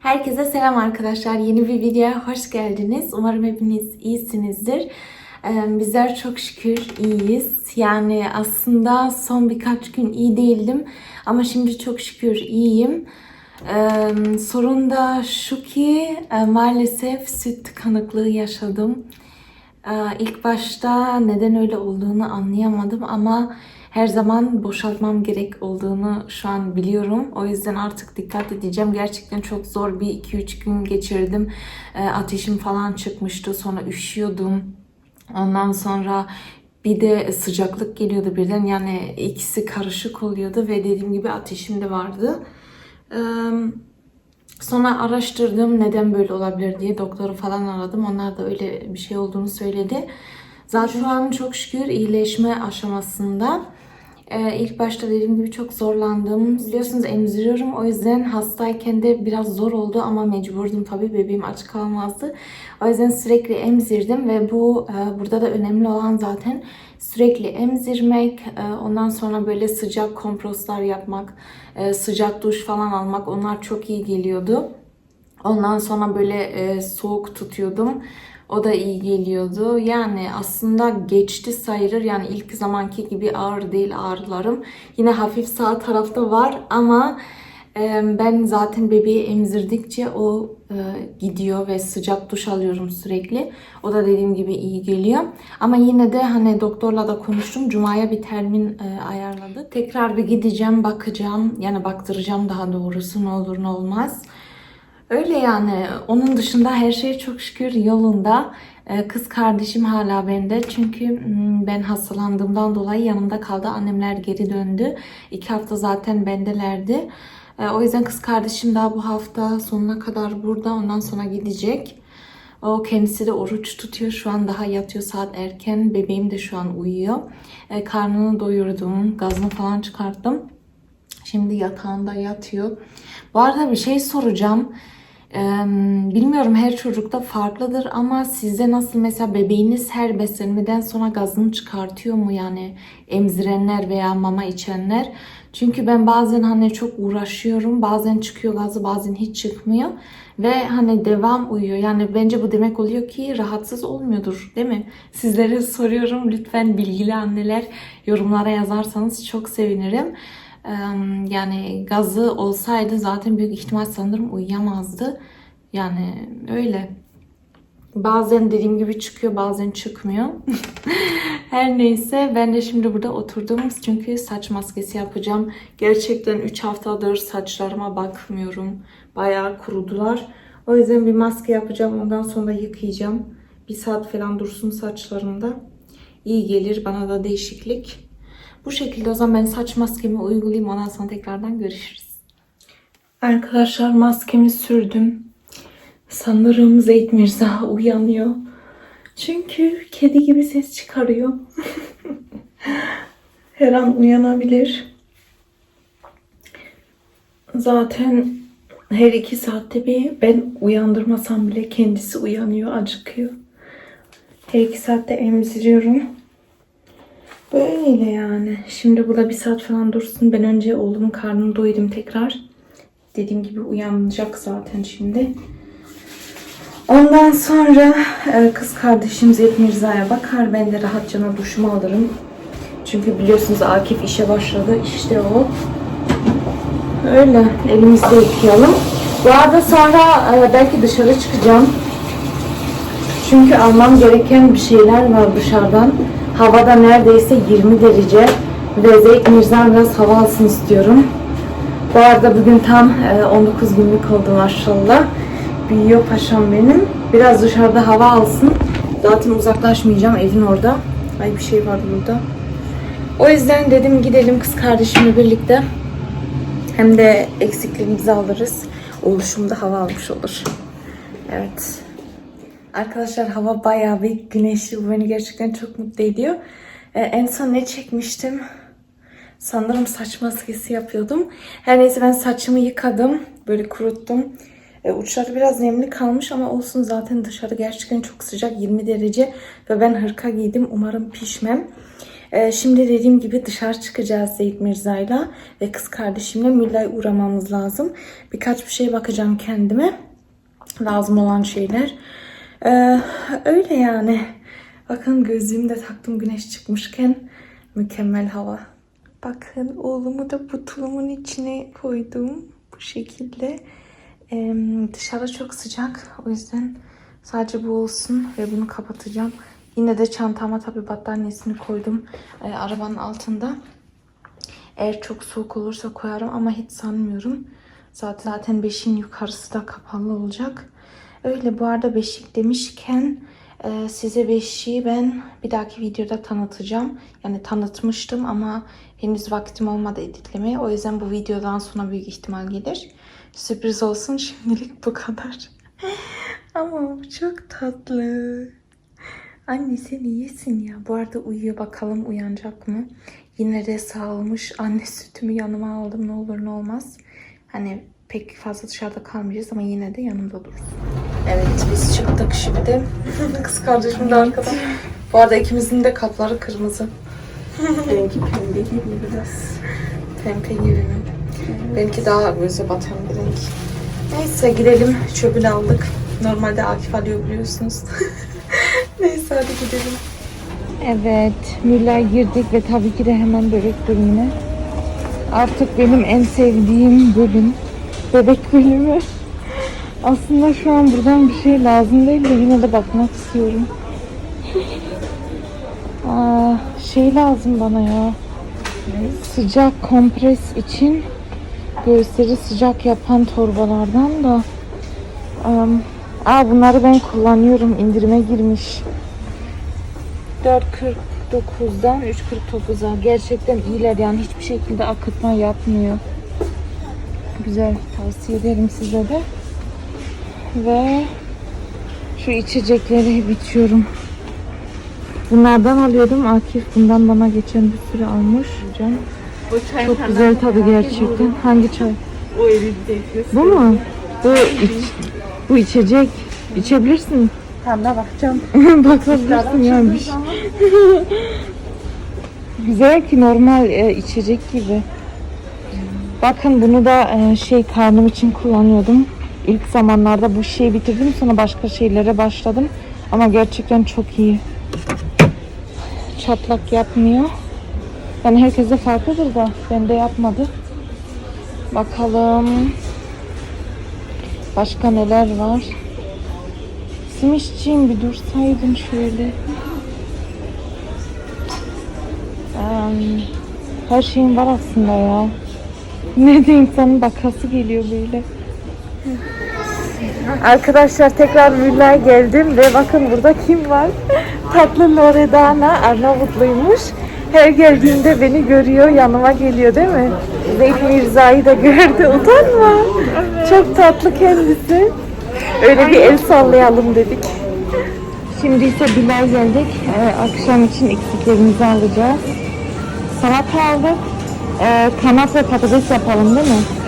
Herkese selam arkadaşlar. Yeni bir videoya hoş geldiniz. Umarım hepiniz iyisinizdir. Ee, Bizler çok şükür iyiyiz. Yani aslında son birkaç gün iyi değildim. Ama şimdi çok şükür iyiyim. Ee, Sorun da şu ki e, maalesef süt tıkanıklığı yaşadım. Ee, İlk başta neden öyle olduğunu anlayamadım ama her zaman boşaltmam gerek olduğunu şu an biliyorum. O yüzden artık dikkat edeceğim. Gerçekten çok zor bir 2-3 gün geçirdim. Ee, Ateşim falan çıkmıştı. Sonra üşüyordum. Ondan sonra bir de sıcaklık geliyordu birden. Yani ikisi karışık oluyordu ve dediğim gibi ateşim de vardı. Ee, Sonra araştırdım neden böyle olabilir diye doktoru falan aradım. Onlar da öyle bir şey olduğunu söyledi. Zaten şu an çok şükür iyileşme aşamasında. Ee, ilk başta dediğim gibi çok zorlandım. Biliyorsunuz emziriyorum. O yüzden hastayken de biraz zor oldu ama mecburdum tabii. Bebeğim aç kalmazdı. O yüzden sürekli emzirdim ve bu e, burada da önemli olan zaten sürekli emzirmek, e, ondan sonra böyle sıcak kompresler yapmak, e, sıcak duş falan almak onlar çok iyi geliyordu. Ondan sonra böyle e, soğuk tutuyordum. O da iyi geliyordu. Yani aslında geçti sayılır. Yani ilk zamanki gibi ağır değil ağrılarım. Yine hafif sağ tarafta var ama e, ben zaten bebeği emzirdikçe o e, gidiyor ve sıcak duş alıyorum sürekli. O da dediğim gibi iyi geliyor. Ama yine de hani doktorla da konuştum. Cuma'ya bir termin e, ayarladı. Tekrar bir gideceğim, bakacağım. Yani baktıracağım daha doğrusu ne olur ne olmaz. Öyle yani. Onun dışında her şey çok şükür yolunda. Ee, Kız kardeşim hala bende. Çünkü mm, ben hastalandığımdan dolayı yanımda kaldı. Annemler geri döndü. İki hafta zaten bendelerdi. Ee, O yüzden kız kardeşim daha bu hafta sonuna kadar burada. Ondan sonra gidecek. O kendisi de oruç tutuyor. Şu an daha yatıyor saat erken. Bebeğim de şu an uyuyor. Ee, Karnını doyurdum. Gazını falan çıkarttım. Şimdi yatağında yatıyor. Bu arada bir şey soracağım. Bilmiyorum her çocukta farklıdır ama sizde nasıl mesela bebeğiniz her beslenmeden sonra gazını çıkartıyor mu yani emzirenler veya mama içenler? Çünkü ben bazen hani çok uğraşıyorum. Bazen çıkıyor gazı bazen hiç çıkmıyor. Ve hani devam uyuyor. Yani bence bu demek oluyor ki rahatsız olmuyordur değil mi? Sizlere soruyorum. Lütfen bilgili anneler yorumlara yazarsanız çok sevinirim. Yani gazı olsaydı zaten büyük ihtimal sanırım uyuyamazdı. Yani öyle. Bazen dediğim gibi çıkıyor bazen çıkmıyor. Her neyse ben de şimdi burada oturdum çünkü saç maskesi yapacağım. Gerçekten 3 haftadır saçlarıma bakmıyorum. Bayağı kurudular. O yüzden bir maske yapacağım ondan sonra yıkayacağım. Bir saat falan dursun saçlarımda. İyi gelir bana da değişiklik. Bu şekilde o zaman ben saç maskemi uygulayayım. Ondan sonra tekrardan görüşürüz. Arkadaşlar maskemi sürdüm. Sanırım Zeyd Mirza uyanıyor. Çünkü kedi gibi ses çıkarıyor. Her an uyanabilir. Zaten her iki saatte bir ben uyandırmasam bile kendisi uyanıyor, acıkıyor. Her iki saatte emziriyorum. Böyle yani. Şimdi burada bir saat falan dursun. Ben önce oğlumun karnını doyurayım tekrar. Dediğim gibi uyanacak zaten şimdi. Ondan sonra e, kız kardeşim Zeyd Mirza'ya bakar. Ben de rahatça duşumu alırım. Çünkü biliyorsunuz Akif işe başladı. İşte o. Öyle. Elimizde yıkayalım. Bu arada sonra e, belki dışarı çıkacağım. Çünkü almam gereken bir şeyler var dışarıdan. Havada neredeyse 20 derece ve Zeyd Mirza'm biraz hava alsın istiyorum. Bu arada bugün tam e, 19 günlük oldu maşallah. Büyüyor paşam benim. Biraz dışarıda hava alsın. Zaten uzaklaşmayacağım evin orada. Ay bir şey vardı burada. O yüzden dedim gidelim kız kardeşimle birlikte. Hem de eksikliğimizi alırız. Oluşumda hava almış olur. Evet. Arkadaşlar hava bayağı bir güneşli. Bu beni gerçekten çok mutlu ediyor. Ee, en son ne çekmiştim? Sanırım saç maskesi yapıyordum. Her neyse ben saçımı yıkadım. Böyle kuruttum. Ee, uçları biraz nemli kalmış ama olsun zaten dışarı gerçekten çok sıcak 20 derece ve ben hırka giydim. Umarım pişmem. Ee, şimdi dediğim gibi dışarı çıkacağız Zeyt Mirza'yla ve kız kardeşimle Mülla'ya uğramamız lazım. Birkaç bir şey bakacağım kendime. Lazım olan şeyler. Ee, öyle yani. Bakın gözlüğümü de taktım güneş çıkmışken. Mükemmel hava. Bakın oğlumu da bu tulumun içine koydum. Bu şekilde. Ee, dışarı çok sıcak. O yüzden sadece bu olsun ve bunu kapatacağım. Yine de çantama tabii battaniyesini koydum. Ee, arabanın altında. Eğer çok soğuk olursa koyarım ama hiç sanmıyorum. Zaten zaten beşiğin yukarısı da kapalı olacak. Öyle bu arada beşik demişken e, size beşiği ben bir dahaki videoda tanıtacağım. Yani tanıtmıştım ama henüz vaktim olmadı editlemeye. O yüzden bu videodan sonra büyük ihtimal gelir. Sürpriz olsun şimdilik bu kadar. ama çok tatlı. Anne sen iyisin ya. Bu arada uyuyor bakalım uyanacak mı? Yine de sağlamış. Anne sütümü yanıma aldım ne olur ne olmaz. Hani pek fazla dışarıda kalmayacağız ama yine de yanımda dursun. Evet biz çıktık şimdi. Kız kardeşim de arkada. Bu arada ikimizin de kapları kırmızı. Benimki pembe gibi biraz. Pembe gibi mi? Benimki daha göze batan bir renk. Neyse gidelim. Çöpünü aldık. Normalde Akif alıyor biliyorsunuz. Neyse hadi gidelim. Evet, Müller girdik ve tabii ki de hemen bebek bölümüne. Artık benim en sevdiğim bölüm. Bebek bölümü. Aslında şu an buradan bir şey lazım değil de yine de bakmak istiyorum. Aa, şey lazım bana ya. Sıcak kompres için göğüsleri sıcak yapan torbalardan da. Am, aa, bunları ben kullanıyorum. indirime girmiş. 4.49'dan 3.49'a gerçekten iyiler yani hiçbir şekilde akıtma yapmıyor. Güzel tavsiye ederim size de. Ve şu içecekleri hep içiyorum. Bunlardan alıyordum. Akif bundan bana geçen bir sürü almış. Can. Çok güzel tadı gerçekten. Hangi çay? O elinde. Bu mu? Bu iç, bu içecek. İçebilirsin. Tamam bakacağım. Bakabilirsin yani bir şey. Güzel ki normal e, içecek gibi. Bakın bunu da e, şey karnım için kullanıyordum. İlk zamanlarda bu şeyi bitirdim sonra başka şeylere başladım. Ama gerçekten çok iyi. Çatlak yapmıyor. Yani herkese farklıdır da bende yapmadı. Bakalım. Başka neler var? Simişciğim bir dursaydın şöyle. Her şeyin var aslında ya. Ne de insanın bakası geliyor böyle. Arkadaşlar tekrar Mülla'ya geldim ve bakın burada kim var? Tatlı Loredana Arnavutluymuş. Her geldiğinde beni görüyor, yanıma geliyor değil mi? Zeyt Mirza'yı da gördü. Utanma. Çok tatlı kendisi. Öyle bir el sallayalım dedik. Şimdi ise Bilal geldik. Ee, akşam için eksiklerimizi alacağız. Salata aldık. Ee, kanat ve patates yapalım değil mi?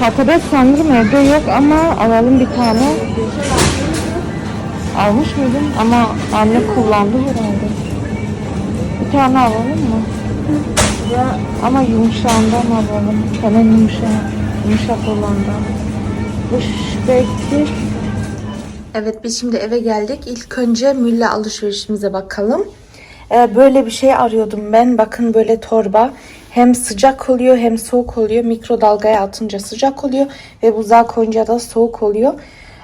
Patates sanırım evde yok ama alalım bir tane. Almış mıydın? Ama anne kullandı herhalde. Bir tane alalım mı? Ama yumuşağından alalım. Hemen yumuşak, yumuşak olandan. Bu belki Evet biz şimdi eve geldik. İlk önce Mülle alışverişimize bakalım. Ee, böyle bir şey arıyordum ben. Bakın böyle torba. Hem sıcak oluyor hem soğuk oluyor. Mikrodalgaya atınca sıcak oluyor. Ve buzluğa koyunca da soğuk oluyor.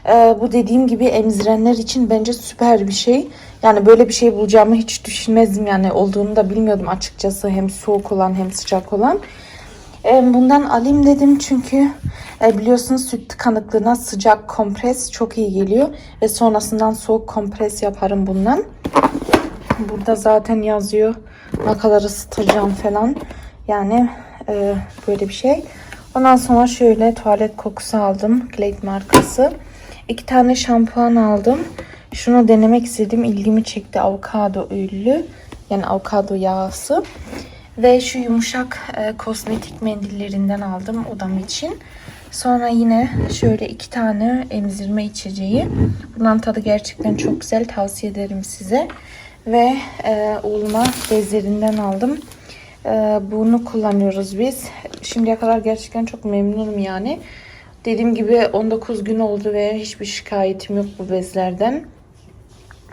Ee, bu dediğim gibi emzirenler için bence süper bir şey. Yani böyle bir şey bulacağımı hiç düşünmezdim. Yani olduğunu da bilmiyordum açıkçası. Hem soğuk olan hem sıcak olan. Ee, Bundan alayım dedim çünkü e, biliyorsunuz süt tıkanıklığına sıcak kompres çok iyi geliyor. Ve sonrasından soğuk kompres yaparım bundan. Burada zaten yazıyor ne kadar ısıtacağım falan. Yani e, böyle bir şey. Ondan sonra şöyle tuvalet kokusu aldım. Glade markası. İki tane şampuan aldım. Şunu denemek istedim. ilgimi çekti. Avokado öllü. Yani avokado yağısı. Ve şu yumuşak e, kosmetik mendillerinden aldım odam için. Sonra yine şöyle iki tane emzirme içeceği. Bunların tadı gerçekten çok güzel. Tavsiye ederim size. Ve e, oğluma bezlerinden aldım. E, bunu kullanıyoruz biz. Şimdiye kadar gerçekten çok memnunum yani. Dediğim gibi 19 gün oldu ve hiçbir şikayetim yok bu bezlerden.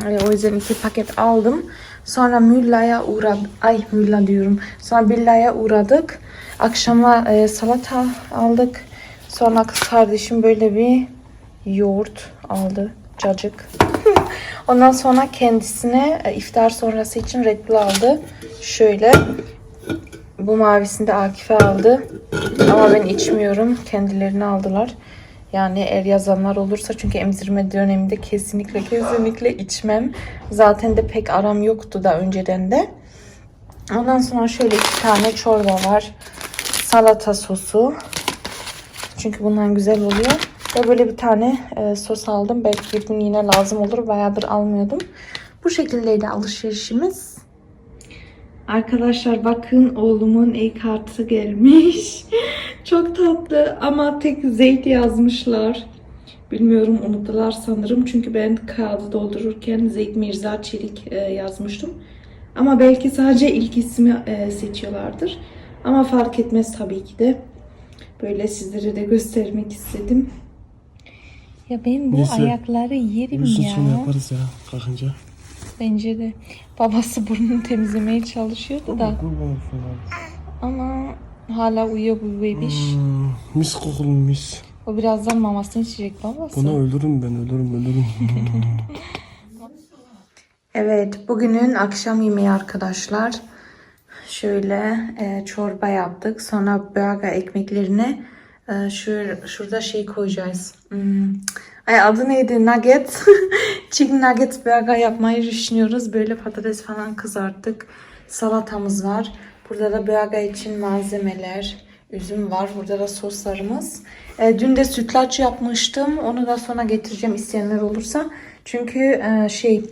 Yani o yüzden iki paket aldım. Sonra Mülla'ya uğradık. Ay Mülla diyorum. Sonra Billa'ya uğradık. Akşama e, salata aldık. Sonra kız kardeşim böyle bir yoğurt aldı. Cacık. Ondan sonra kendisine e, iftar sonrası için Red Bull aldı. Şöyle. Bu mavisini de Akif'e aldı. Ama ben içmiyorum. Kendilerini aldılar. Yani eğer yazanlar olursa çünkü emzirme döneminde kesinlikle kesinlikle içmem. Zaten de pek aram yoktu da önceden de. Ondan sonra şöyle iki tane çorba var. Salata sosu. Çünkü bundan güzel oluyor. Ve böyle bir tane e, sos aldım. Belki gün yine lazım olur. Bayağıdır almıyordum. Bu şekildeydi alışverişimiz. Arkadaşlar bakın oğlumun e-kartı gelmiş. Çok tatlı ama tek Zeyt yazmışlar. Bilmiyorum unuttular sanırım. Çünkü ben kağıdı doldururken Zeyt Mirza Çelik e, yazmıştım. Ama belki sadece ilk ismi e, seçiyorlardır. Ama fark etmez tabii ki de. Böyle sizlere de göstermek istedim. Ya ben bu Neyse. ayakları yerim Yüzün ya. sonu yaparız ya kalkınca. Bence de. Babası burnunu temizlemeye çalışıyordu da. Kurban olsun abi. Ama hala uyuyor bu bebiş. Hmm, mis kokulu mis. O birazdan mamasını içecek babası. Buna ölürüm ben ölürüm ölürüm. Evet, bugünün akşam yemeği arkadaşlar. Şöyle e, çorba yaptık. Sonra burger ekmeklerine e, şur, şurada şey koyacağız. Hmm. Ay adı neydi? Nugget. Chicken nugget burger yapmayı düşünüyoruz. Böyle patates falan kızarttık. Salatamız var. Burada da burger için malzemeler. Üzüm var. Burada da soslarımız. E, dün de sütlaç yapmıştım. Onu da sonra getireceğim isteyenler olursa. Çünkü e, şey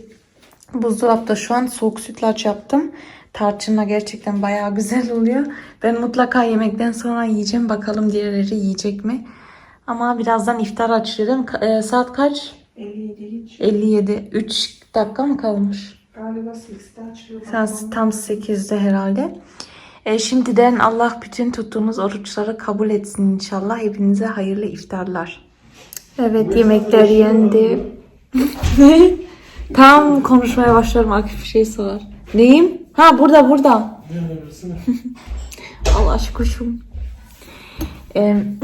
Buzdolapta şu an soğuk sütlaç yaptım. Tarçınla gerçekten bayağı güzel oluyor. Ben mutlaka yemekten sonra yiyeceğim. Bakalım diğerleri yiyecek mi? Ama birazdan iftar açıyorum. E, saat kaç? 57 hiç. 57. 3 dakika mı kalmış? Galiba 8'de açıyor. Saat tam 8'de herhalde. E, şimdiden Allah bütün tuttuğunuz oruçları kabul etsin inşallah. Hepinize hayırlı iftarlar. Evet yemekler yendi. ne? Tam konuşmaya başlarım Akif bir şey sorar. Neyim? Ha burada burada. Allah kuşum. Em,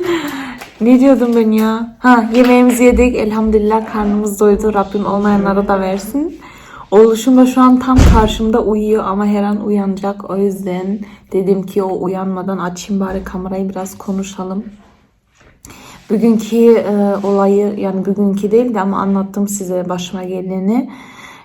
ne diyordum ben ya? Ha yemeğimizi yedik. Elhamdülillah karnımız doydu. Rabbim olmayanlara da versin. Oğluşum da şu an tam karşımda uyuyor ama her an uyanacak. O yüzden dedim ki o uyanmadan açayım bari kamerayı biraz konuşalım. Bugünkü e, olayı yani bugünkü değildi ama anlattım size başıma geleni.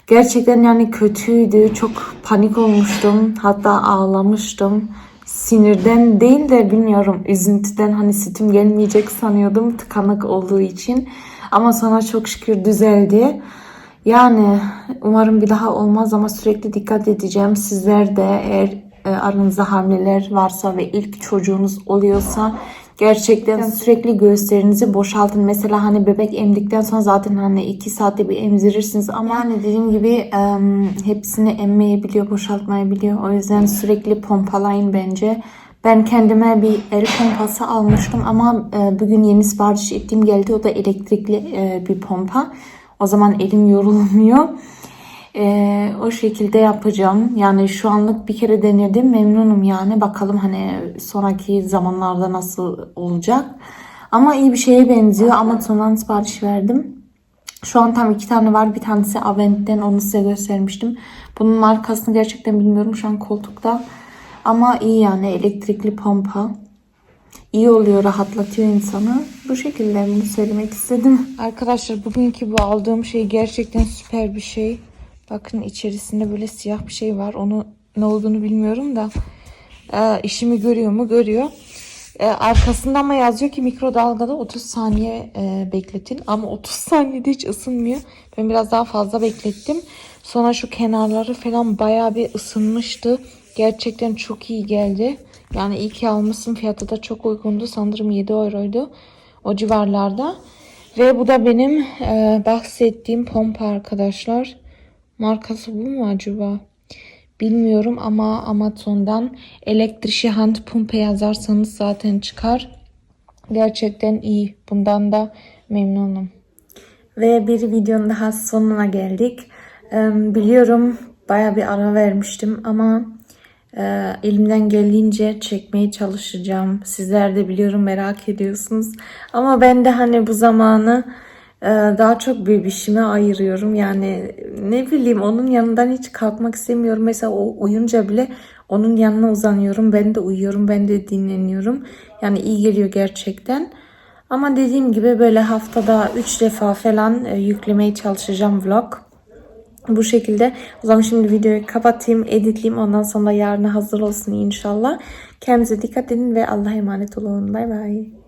Gerçekten yani kötüydü. Çok panik olmuştum. Hatta ağlamıştım. Sinirden değil de bilmiyorum üzüntüden hani sütüm gelmeyecek sanıyordum tıkanık olduğu için. Ama sonra çok şükür düzeldi. Yani umarım bir daha olmaz ama sürekli dikkat edeceğim. Sizler de eğer e, aranızda hamileler varsa ve ilk çocuğunuz oluyorsa gerçekten sürekli göğüslerinizi boşaltın. Mesela hani bebek emdikten sonra zaten hani 2 saatte bir emzirirsiniz ama hani dediğim gibi e, hepsini emmeyebiliyor, boşaltmayabiliyor. O yüzden sürekli pompalayın bence. Ben kendime bir el pompası almıştım ama e, bugün yeni sipariş ettiğim geldi. O da elektrikli e, bir pompa. O zaman elim yorulmuyor. Ee, o şekilde yapacağım. Yani şu anlık bir kere denedim. Memnunum yani. Bakalım hani sonraki zamanlarda nasıl olacak. Ama iyi bir şeye benziyor. Amazon'dan sipariş verdim. Şu an tam iki tane var. Bir tanesi Avent'ten onu size göstermiştim. Bunun markasını gerçekten bilmiyorum şu an koltukta. Ama iyi yani elektrikli pompa. İyi oluyor, rahatlatıyor insanı. Bu şekilde bunu söylemek istedim. Arkadaşlar bugünkü bu aldığım şey gerçekten süper bir şey. Bakın içerisinde böyle siyah bir şey var. Onu ne olduğunu bilmiyorum da. Ee, işimi görüyor mu? Görüyor. Ee, arkasında ama yazıyor ki mikrodalgada 30 saniye e, bekletin. Ama 30 saniyede hiç ısınmıyor. Ben biraz daha fazla beklettim. Sonra şu kenarları falan bayağı bir ısınmıştı. Gerçekten çok iyi geldi. Yani iyi ki almışsın. Fiyatı da çok uygundu. Sanırım 7 euroydu. O civarlarda. Ve bu da benim e, bahsettiğim pompa arkadaşlar. Markası bu mu acaba? Bilmiyorum ama Amazon'dan elektrişi hand pumpe yazarsanız zaten çıkar. Gerçekten iyi. Bundan da memnunum. Ve bir videonun daha sonuna geldik. Biliyorum baya bir ara vermiştim ama e, elimden geldiğince çekmeye çalışacağım. Sizler de biliyorum merak ediyorsunuz. Ama ben de hani bu zamanı daha çok bebişime ayırıyorum. Yani ne bileyim onun yanından hiç kalkmak istemiyorum. Mesela o uyunca bile onun yanına uzanıyorum. Ben de uyuyorum, ben de dinleniyorum. Yani iyi geliyor gerçekten. Ama dediğim gibi böyle haftada 3 defa falan e, yüklemeye çalışacağım vlog. Bu şekilde. O zaman şimdi videoyu kapatayım, editleyeyim. Ondan sonra yarına hazır olsun inşallah. Kendinize dikkat edin ve Allah'a emanet olun. Bay bay.